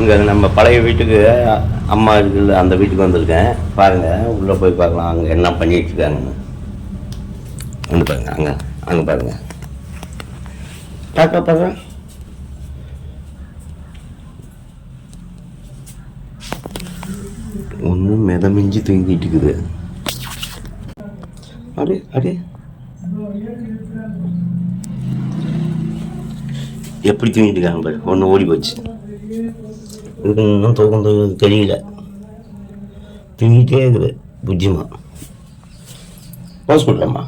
இங்கே நம்ம பழைய வீட்டுக்கு அம்மா இருக்குல்ல அந்த வீட்டுக்கு வந்திருக்கேன். பாருங்கள் உள்ளே போய் பார்க்கலாம். அங்கே என்ன பண்ணிட்டு இருக்காங்கன்னு. வந்து பாருங்கள் அங்கே அங்கே பாருங்க. பார்க்க பாருங்க ஒன்றும் மிதமிஞ்சி தூங்கிட்டு இருக்குது. அடே அடே. எப்படி தூங்கிட்டு இருக்காங்க பாரு ஒன்று ஓடி போச்சு. இதுக்கு இன்னும் தூக்கம் தூங்க தெரியல. தூங்கிட்டே இருக்குது புஜ்ஜிமா போஸ் பண்ணலாமா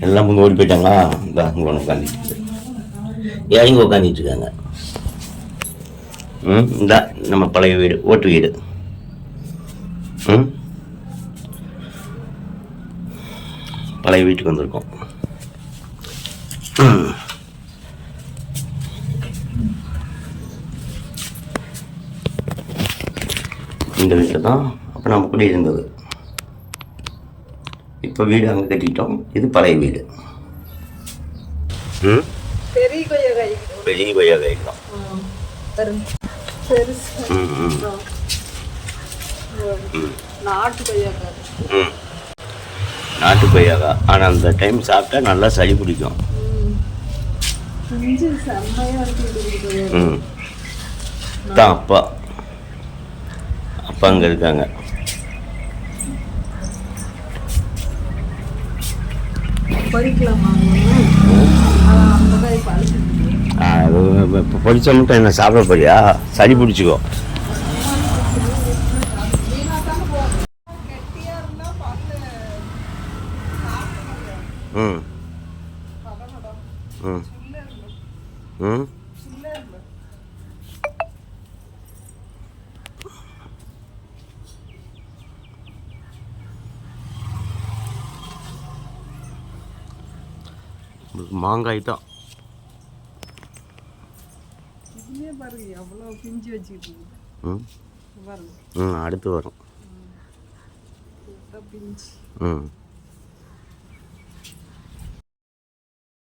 எல்லாம் முங்க ஓடி போயிட்டாங்களா? இந்த அங்கே ஒன்று உட்காந்துட்டு இருக்கு. இறங்கி உட்காந்துட்டு இருக்காங்க? ம் இந்த நம்ம பழைய வீடு ஓட்டு வீடு. ம்? பழைய வீட்டுக்கு வந்திருக்கோம். ம். இந்த வீட்டில் தான் அப்போ நம்ம குடி இருந்தது. இப்போ வீடு அங்கே கட்டிட்டோம். இது பழைய வீடு. ம்? பெரிய கொய்யா காய். பெரிய கொய்யா காய் தான். நாட்டு கொய்யா காய். ம். நாட்டு கொய்யாக்கா ஆனால் அந்த டைம் சாப்பிட்டா நல்லா சளி பிடிக்கும். தான் அப்பா. அப்பா அங்கே இருக்காங்க இப்போ பொடிச்ச மட்டும் என்ன சாப்பிட போறியா? சளி பிடிச்சிக்கோ. ம். ம். ம். உங்களுக்கு மாங்காய் தான் ம். அடுத்து வரும். ம்.